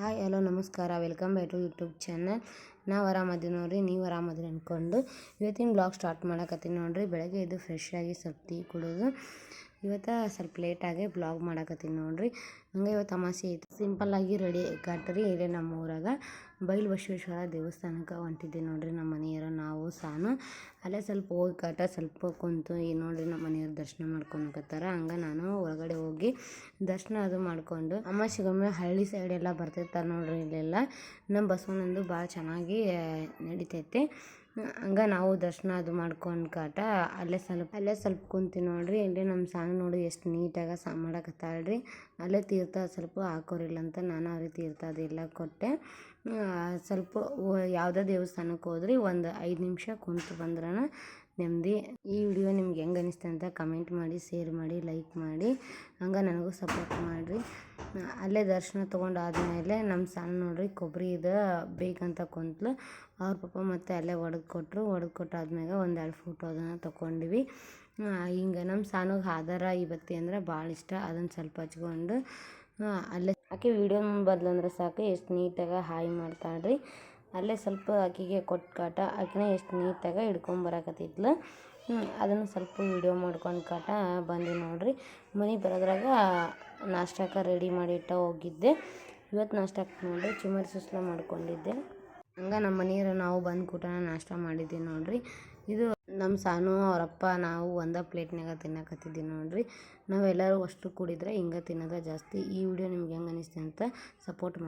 Hi, hello, ನಮಸ್ಕಾರ. Welcome back to YouTube channel. ನಾವು ಆರಾಮದೀವಿ ನೋಡ್ರಿ, ನೀವು ಆರಾಮದಿರಿ ಅಂದ್ಕೊಂಡು ಇವತ್ತಿನ ಬ್ಲಾಗ್ ಸ್ಟಾರ್ಟ್ ಮಾಡಕತ್ತೀನಿ ನೋಡ್ರಿ. ಬೆಳಗ್ಗೆ ಇದು ಫ್ರೆಶ್ ಆಗಿ ಸ್ವಲ್ಪ ಟೀ ಕುಡಿದು. ಇವತ್ತು ಸ್ವಲ್ಪ ಲೇಟಾಗಿ ಬ್ಲಾಗ್ ಮಾಡಕತ್ತೀನಿ ನೋಡ್ರಿ. ಹಂಗೆ ಇವತ್ತು ಅಮಾಸೆ ಐತೆ ಸಿಂಪಲ್ಲಾಗಿ ರೆಡಿ ಕಟ್ರಿ. ಇಲ್ಲೇ ನಮ್ಮ ಊರಾಗ ಬೈಲು ಬಸವೇಶ್ವರ ದೇವಸ್ಥಾನಕ್ಕೆ ಹೊಂಟಿದ್ದೆ ನೋಡ್ರಿ ನಮ್ಮ ಮನೆಯವರು. ನಾವು ಸಾನು. ಅಲ್ಲೇ ಸ್ವಲ್ಪ ಹೋಗಿ ಕಟ್ಟ ಸ್ವಲ್ಪ ಕುಂತು ಈ ನೋಡ್ರಿ ನಮ್ಮ ಮನೆಯವ್ರು ದರ್ಶನ ಮಾಡ್ಕೊಳಕತ್ತಾರ ಹಂಗೆ ನಾನು ಒಳಗಡೆ ಹೋಗಿ ದರ್ಶನ ಅದು ಮಾಡ್ಕೊಂಡು ಅಮಾಸೆಗೊಮ್ಮೆ ಹಳ್ಳಿ ಸೈಡ್ ಎಲ್ಲ ಬರ್ತಿರ್ತಾರೆ ನೋಡ್ರಿ ಇಲ್ಲೆಲ್ಲ. ನಮ್ಮ ಬಸವನಂದು ಭಾಳ ಚೆನ್ನಾಗಿ ನಡಿತೈತಿ. ಹಂಗೆ ನಾವು ದರ್ಶನ ಅದು ಮಾಡ್ಕೊಂಡು ಕಾಟ ಅಲ್ಲೇ ಸ್ವಲ್ಪ ಅಲ್ಲೇ ಸ್ವಲ್ಪ ಕುಂತೀವಿ ನೋಡ್ರಿ. ಇಲ್ಲಿ ನಮ್ಮ ಸಾಂಗ್ ನೋಡಿ ಎಷ್ಟು ನೀಟಾಗಿ ಸಾ ಮಾಡಕತ್ತಾಳ್ರಿ. ಅಲ್ಲೇ ತೀರ್ಥ ಸ್ವಲ್ಪ ಹಾಕೋರಿಲ್ಲ ಅಂತ ನಾನು ಅವ್ರಿಗೆ ತೀರ್ಥ ಅದೆಲ್ಲ ಕೊಟ್ಟೆ. ಸ್ವಲ್ಪ ಯಾವುದೋ ದೇವಸ್ಥಾನಕ್ಕೆ ಹೋದ್ರಿ, ಒಂದು ಐದು ನಿಮಿಷ ಕುಂತು ಬಂದ್ರೆ ನೆಮ್ಮದಿ ಈ ವಿಡಿಯೋ ಅನಿಸ್ತು ಅಂತ ಕಮೆಂಟ್ ಮಾಡಿ ಶೇರ್ ಮಾಡಿ ಲೈಕ್ ಮಾಡಿ. ಹಂಗೆ ನನಗೂ ಸಪೋರ್ಟ್ ಮಾಡಿರಿ. ಅಲ್ಲೇ ದರ್ಶನ ತೊಗೊಂಡು ಆದಮೇಲೆ ನಮ್ಮ ಸಣ್ಣ ನೋಡಿರಿ ಕೊಬ್ಬರಿ ಇದು ಬೇಕಂತ ಕುಂತ್ಲು. ಅವ್ರ ಪಾಪ ಮತ್ತೆ ಅಲ್ಲೇ ಒಡೆದು ಕೊಟ್ಟರು ಒಡೆದು ಕೊಟ್ಟಾದ್ಮ್ಯಾಗ ಒಂದೆರಡು ಫೋಟೋ ಅದನ್ನು ತೊಗೊಂಡ್ವಿ ಹಿಂಗೆ ನಮ್ಮ ಸಣ್ಣಗೆ ಆಧಾರ ಇವತ್ತಿ ಅಂದ್ರೆ ಭಾಳ ಇಷ್ಟ. ಅದನ್ನು ಸ್ವಲ್ಪ ಹಚ್ಕೊಂಡು ಅಲ್ಲೇ ಆಕೆ ವೀಡಿಯೋ ಬದಲಂದ್ರೆ ಸಾಕು. ಎಷ್ಟು ನೀಟಾಗಿ ಹಾಯ್ ಮಾಡ್ತಾಳ್ರಿ. ಅಲ್ಲೇ ಸ್ವಲ್ಪ ಆಕೆಗೆ ಕೊಟ್ಟು ಕಾಟ. ಆಕೆನೇ ಎಷ್ಟು ನೀಟಾಗಿ ಹಿಡ್ಕೊಂಬರಕತ್ತಿದ್ಲು ಅದನ್ನು ಸ್ವಲ್ಪ ವೀಡಿಯೋ ಮಾಡ್ಕೊಂಡು ಕಾಟ ಬಂದು ನೋಡಿರಿ. ಮನೆಗೆ ಬರೋದ್ರಾಗ ನಾಷ್ಟಕ್ಕೆ ರೆಡಿ ಮಾಡಿ ಇಟ್ಟ ಹೋಗಿದ್ದೆ. ಇವತ್ತು ನಾಷ್ಟಕ್ಕೆ ನೋಡಿರಿ, ಚುಮರಿ ಸುಸ್ಲ ಮಾಡ್ಕೊಂಡಿದ್ದೆ. ಹಂಗೆ ನಮ್ಮ ಮನೆಯವ್ರು ನಾವು ಬಂದು ಕೂಟನ ನಾಷ್ಟ ಮಾಡಿದ್ದೀವಿ ನೋಡಿರಿ. ಇದು ನಮ್ಮ ಸಾನು ಅವರಪ್ಪ ನಾವು ಒಂದೇ ಪ್ಲೇಟ್ನಾಗ ತಿನ್ನಕತ್ತಿದ್ದೀವಿ ನೋಡಿರಿ. ನಾವೆಲ್ಲರೂ ಅಷ್ಟು ಕೂಡಿದ್ರೆ ಹಿಂಗೆ ತಿನ್ನೋದ ಜಾಸ್ತಿ. ಈ ವಿಡಿಯೋ ನಿಮ್ಗೆ ಹೆಂಗೆ ಅನಿಸ್ತು ಅಂತ ಸಪೋರ್ಟ್ ಮಾಡಿ